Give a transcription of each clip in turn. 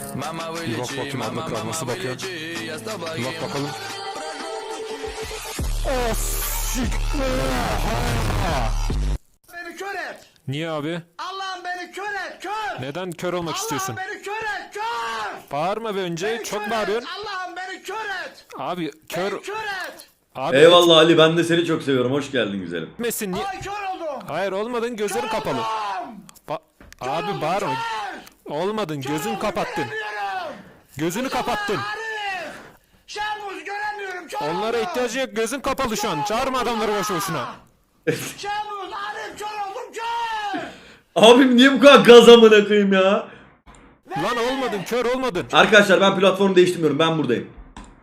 Bir bak bakayım kral nasıl bakıyor. Bir bak bakalım. Of! Beni kör et. Niye abi? Allah'ım beni kör et. Kör. Neden kör olmak istiyorsun? Allah'ım beni kör et. Kör. Bağırma be önce. Beni Çok kör bağırıyorsun. et. Allah'ım beni kör et. Abi kör... Beni kör et. Abi Eyvallah Ali ben de seni çok seviyorum. Hoş geldin güzelim. etmesin. Niye? Ay kör oldum. Hayır olmadın gözlerin kapalı. oldum. Ba- Kör abi bağırma. Olmadın oldum, kapattın. Gözünü kapattın. Şemuz göremiyorum. Onlara oldum. ihtiyacın yok gözün kapalı şu an. Çağırma adamları boşu boşuna. Şemuz Arif kör. Abim niye bu kadar gaz amına koyayım ya? Lan olmadın kör olmadın. Arkadaşlar ben platformu değiştirmiyorum. Ben buradayım.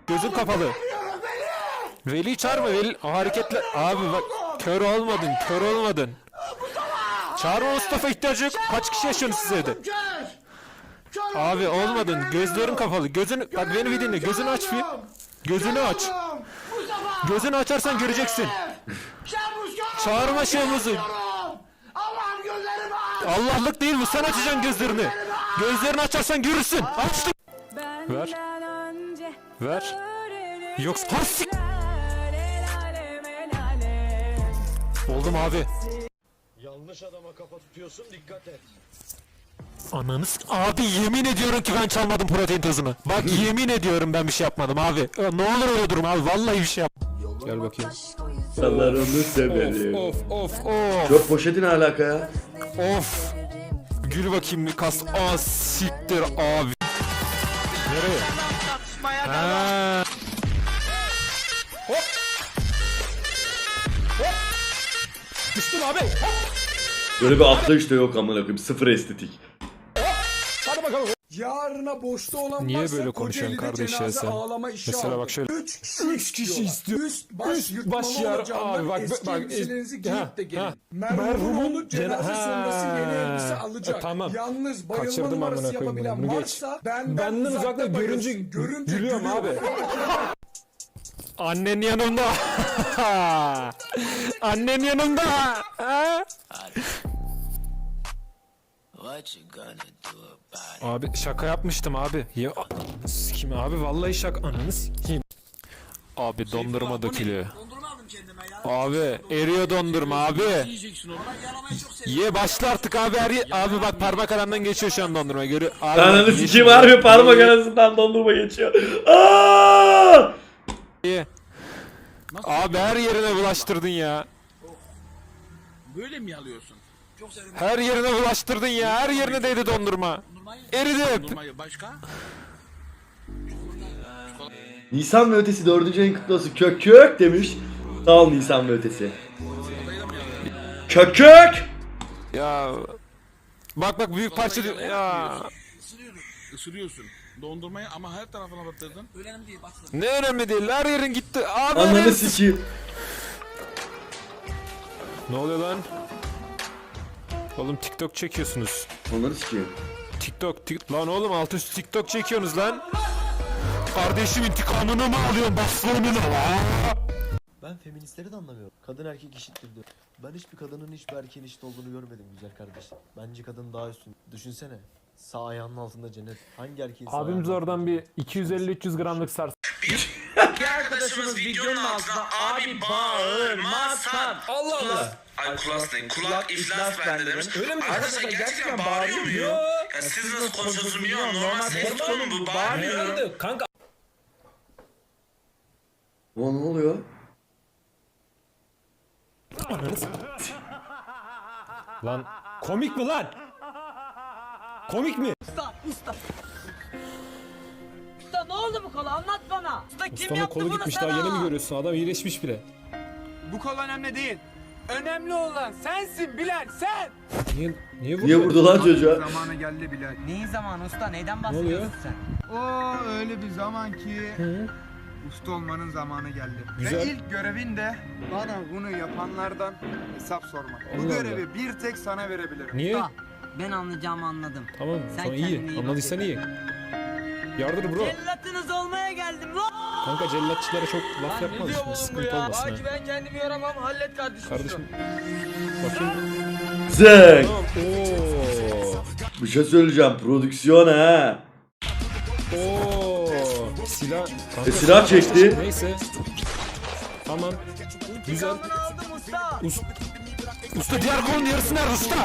Gözün kapalı. Veli çağırma Veli. O hareketler. Abi bak kör olmadın kör olmadın. Çağırma Mustafa ihtiyacı yok. Kaç kişi yaşıyorsunuz siz evde? Abi olmadın. Gözlerin kapalı. Gözünü bak beni bir dinle. Gözünü aç bir. Gözünü aç. Gözünü açarsan göreceksin. Çağırma aç. Allah'lık değil bu. Sen açacaksın gözlerini. Gözlerini açarsan görürsün. Açtım. Ver. Ver. Yoksa Hasik. Oldum abi. Yanlış adama kafa tutuyorsun dikkat et. Ananı s- Abi yemin ediyorum ki ben çalmadım protein tozunu. Bak yemin ediyorum ben bir şey yapmadım abi. Ya Ne olur öyle durum abi. Vallahi bir şey yap. Gel bakayım. Sallarını severim. Of of of. Yok poşeti ne alaka ya? Of. Gül bakayım bir kas. Aa siktir abi. Nereye? Ha. Düştüm abi. Hop. Böyle bir atlayış da yok amına koyayım. Sıfır estetik. Hadi bakalım. Yarına boşta olan Niye varsa böyle konuşuyorsun Kocaeli'de kardeş ya cenaze sen? ağlama işi Mesela aldı. bak şöyle. Üç kişi, Üç kişi istiyor. Üst baş, Üst yırtmalı baş yer- olacağından abi bak, eski bak, elbiselerinizi es- giyip ha, de gelin. ha. Merhumun Merhumun cenaze cena- sonrası yeni Ha. elbise alacak. E, tamam. Yalnız bayılma Kaçırdım numarası amına koyayım yapabilen bunu, geç. varsa benden, Benden uzakta görünce, görünce gülüyorum abi. Annen yanımda. Annen yanımda. Ha? Abi şaka yapmıştım abi. Ya kim abi vallahi şaka ananı sikeyim. Abi dondurma dökülüyor. Abi eriyor dondurma abi. Ye başla artık abi her ye- abi bak parmak aramdan geçiyor şu an dondurma görüyor. Abi, Ananı sikeyim harbi parmak arasından dondurma geçiyor. Aa! Ye. Abi her yerine bulaştırdın ya. Böyle mi alıyorsun? Her yerine bulaştırdın ya. Her yerine değdi dondurma. Eridi hep. Dondurmayı başka? Nisan ve ötesi dördüncü ayın kutlu olsun. Kök kök demiş. Sağ ol Nisan ve ötesi. Kök kök. Ya bak bak büyük parça. Ya Isırıyorsun. Dondurmayı ama her tarafına batırdın. ne önemli değil. Her yerin gitti. Abi Ananı önemli- sikeyim. Ne oluyor lan? Oğlum TikTok çekiyorsunuz. Onları sikeyim. TikTok, tik lan oğlum alt üstü TikTok çekiyorsunuz lan. Kardeşim intikamını mı alıyorsun bastığını Ben feministleri de anlamıyorum. Kadın erkek eşittir diyor. Ben hiçbir kadının hiçbir erkeğin eşit olduğunu görmedim güzel kardeşim. Bence kadın daha üstün. Düşünsene. Sağ ayağının altında cennet. Hangi erkeğin sağ Abimiz ayağının oradan altında bir cennet? 250-300 gramlık sars. Bir arkadaşımız videonun altına abi bağırmazsan. Allah Allah. Ay kulak kulak iflas bende demiş. Öyle mi? Arkadaşlar gerçekten bağırıyor mu? Ya siz nasıl konuşuyorsunuz bilmiyorum. Normal ses tonu bu bağırmıyor. Kanka O ne oluyor? Lan komik mi lan? Komik mi? Usta, usta. Usta ne oldu bu kola anlat bana. Usta kim Ustanın yaptı kolu bunu gitmiş sana? daha yeni mi görüyorsun? Adam iyileşmiş bile. Bu kol önemli değil. Önemli olan sensin Bilal sen. Niye, niye Niye vurdu lan çocuğa? Zamanı geldi Bilal. Neyin zamanı usta neyden Ne oluyor? bahsediyorsun sen? O öyle bir zaman ki usta olmanın zamanı geldi. Güzel. Ve ilk görevin de bana bunu yapanlardan hesap sormak. Bu Allah görevi bir tek sana verebilirim. Niye? Usta ben anlayacağımı anladım. Tamam Sen tamam kendine iyi. iyi bak Anladıysan iyi. Yardır bro. Cellatınız olmaya geldim lan. Kanka cellatçılara çok laf yapma. Şimdi sıkıntı olmasın ha. ben kendimi yoramam hallet kardeşim. Kardeşim. Bakayım. Zek. Oo. Bir şey söyleyeceğim. Prodüksiyon ha. Oo, silah. Kanka, E, silah çekti. Neyse. Tamam. Güzel. aldım usta. Us usta diğer kolun yarısı nerede usta?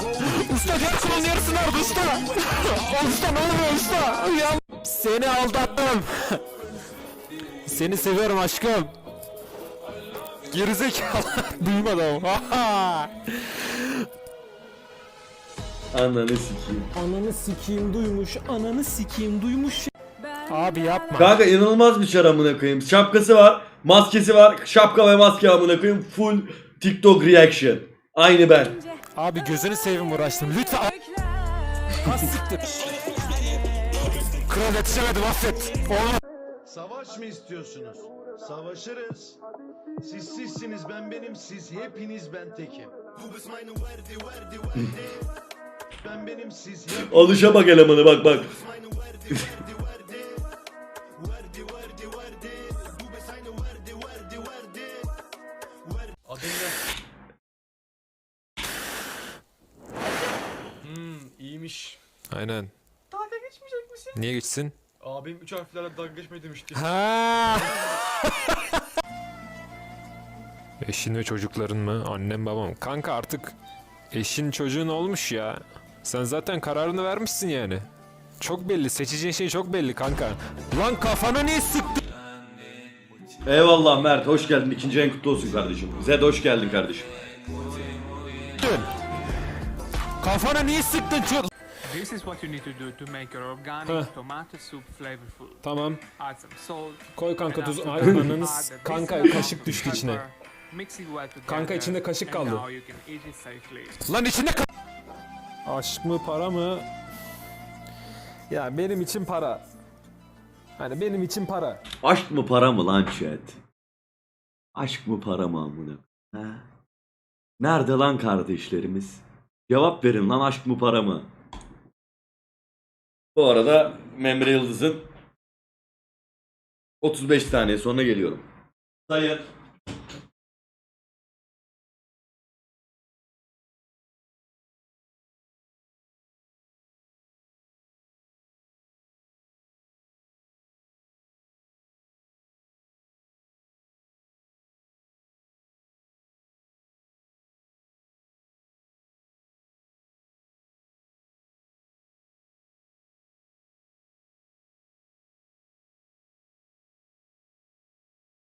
Usta diğer kolun yarısı nerede usta? usta ne oluyor usta? Ya seni aldattım. Seni seviyorum aşkım. Gerizekalı. Duymadım. Ananı sikeyim. ananı sikeyim duymuş. Ananı sikeyim duymuş. Abi yapma. Kanka inanılmaz bir çar amına koyayım. Şapkası var, maskesi var. Şapka ve maske amına koyayım. Full TikTok reaction. Aynı ben. Abi gözünü seveyim uğraştım. Lütfen. Ha siktir. Kral yetişemedim affet. Oğlum. Savaş mı istiyorsunuz? Savaşırız. Siz sizsiniz ben benim siz hepiniz ben tekim. ben benim siz hep Alışa bak elemanı bak bak. Aynen. Dalga geçmeyecek misin? Niye geçsin? Abim 3 harflerle dalga geçmeyi demişti. Ha. Eşin ve çocukların mı? Annem babam. Kanka artık eşin çocuğun olmuş ya. Sen zaten kararını vermişsin yani. Çok belli. Seçeceğin şey çok belli kanka. Lan kafana niye sıktın? Eyvallah Mert hoş geldin. İkinci en kutlu olsun kardeşim. Zed hoş geldin kardeşim. Kafana niye sıktın? Ço- This is what you need to do to make your organic Huh. tomato soup flavorful. Tamam. Add some salt. Koy kanka tuz. Ay Kanka kaşık düştü içine. Mix it well together. Kanka içinde kaşık and kaldı. now you can eat it safely. Lan içinde ka- Aşk mı para mı? Ya benim için para. Hani benim için para. Aşk mı para mı lan chat? Aşk mı para mı amına? Ha? Nerede lan kardeşlerimiz? Cevap verin lan aşk mı para mı? Bu arada Memre Yıldız'ın 35 saniye sonra geliyorum. Sayın.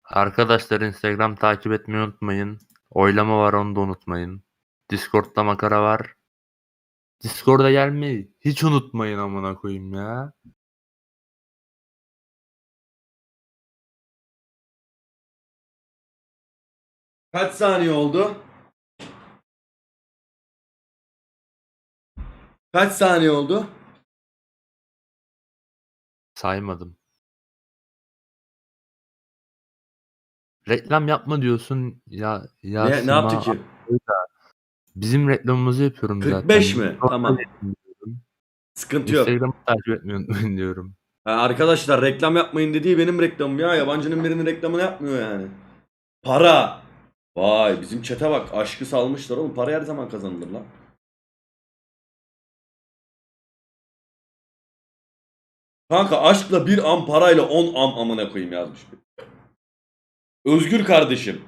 Arkadaşlar Instagram takip etmeyi unutmayın. Oylama var onu da unutmayın. Discord'da makara var. Discord'a gelmeyi hiç unutmayın amına koyayım ya. Kaç saniye oldu? Kaç saniye oldu? Saymadım. Reklam yapma diyorsun ya ya Ne, ne yaptı ki? Bizim reklamımızı yapıyorum zaten. 45 mi? Discord'da Tamam. Sıkıntı yok. Instagram'ı takip unutmayın diyorum. Ha, arkadaşlar reklam yapmayın dediği benim reklamım ya. Yabancının birinin reklamını yapmıyor yani. Para. Vay bizim çete bak. Aşkı salmışlar oğlum. Para her zaman kazanılır lan. Kanka aşkla bir am parayla 10 am amına koyayım yazmış. Özgür kardeşim.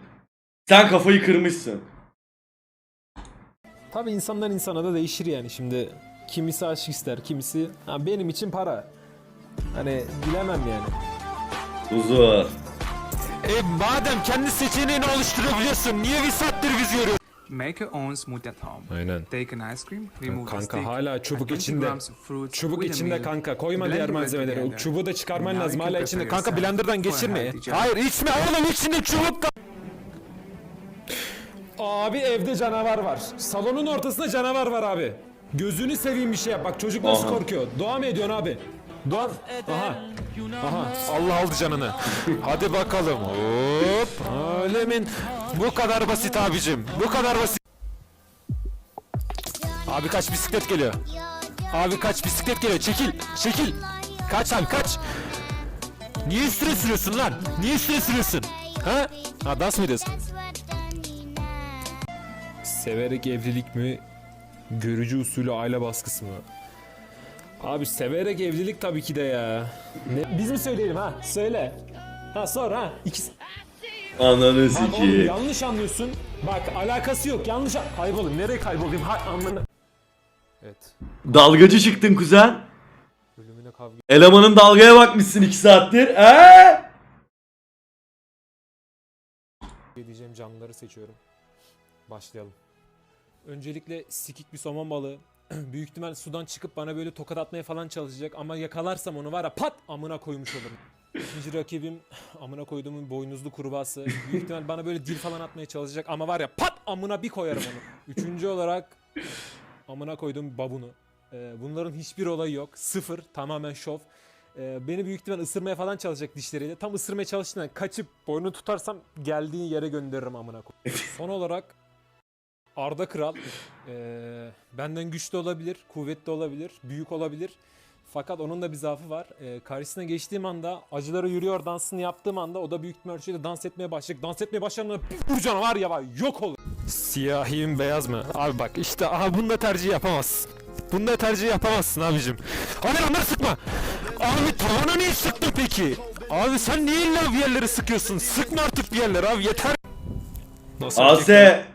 Sen kafayı kırmışsın. Tabi insandan insana da değişir yani şimdi. Kimisi aşk ister, kimisi ha, benim için para. Hani bilemem yani. Huzur. E madem kendi seçeneğini oluşturabiliyorsun niye bir saattir bizi yoruyorsun? Make your own smoothie at home. Aynen. Take an ice cream, remove the Kanka stick, hala çubuk add 20 içinde. fruits Çubuk içinde kanka. Koyma blend diğer malzemeleri. Çubuğu da çıkarman lazım hala içinde. Kanka blenderdan geçirme. Hayır içme oğlum içinde çubuk Abi evde canavar var. Salonun ortasında canavar var abi. Gözünü seveyim bir şey yap. Bak çocuk nasıl Aha. korkuyor. Dua mı ediyorsun abi? Dua... Aha. Aha. Allah aldı canını. Hadi bakalım. Hop. Alemin. Bu kadar basit abicim. Bu kadar basit. Abi kaç bisiklet geliyor. Abi kaç bisiklet geliyor. Çekil. Çekil. Kaç abi kaç. Niye üstüne sürüyorsun lan? Niye üstüne sürüyorsun? Ha? Ha dans mı ediyorsun? Severek evlilik mi? Görücü usulü aile baskısı mı? Abi severek evlilik tabii ki de ya. Ne? Biz mi söyleyelim ha? Söyle. Ha sor ha. İkisi... Ananı Abi oğlum sikeyim. yanlış anlıyorsun. Bak alakası yok. Yanlış an- kaybolayım. Nereye kaybolayım? Ha amına. Evet. Dalgacı çıktın kuzen. Ölümüne kavga Elemanın dalgaya bakmışsın 2 saattir. Eee? edeceğim canlıları seçiyorum. Başlayalım. Öncelikle sikik bir somon balığı. Büyük ihtimal sudan çıkıp bana böyle tokat atmaya falan çalışacak ama yakalarsam onu var ya pat amına koymuş olurum. İkinci rakibim amına koyduğumun boynuzlu kurbağası. Büyük ihtimal bana böyle dil falan atmaya çalışacak ama var ya pat amına bir koyarım onu. Üçüncü olarak amına koyduğum babunu. Ee, bunların hiçbir olayı yok. Sıfır. Tamamen şov. Ee, beni büyük ihtimal ısırmaya falan çalışacak dişleriyle. Tam ısırmaya çalıştığında kaçıp boynunu tutarsam geldiğin yere gönderirim amına koy. Son olarak Arda Kral ee, benden güçlü olabilir, kuvvetli olabilir, büyük olabilir. Fakat onun da bir zaafı var. Ee, karşısına geçtiğim anda acıları yürüyor dansını yaptığım anda o da büyük ihtimal ölçüde dans etmeye başlayacak. Dans etmeye başladığında bir vuracağım var ya var yok olur. Siyahi mi beyaz mı? Abi bak işte aha bunda tercih yapamazsın. Bunda tercih yapamazsın abicim. Abi onları sıkma. Abi tavana niye sıktın peki? Abi sen niye illa bir yerleri sıkıyorsun? Sıkma artık bir yerleri abi yeter. Nasıl AS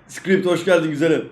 Script hoş geldin güzelim.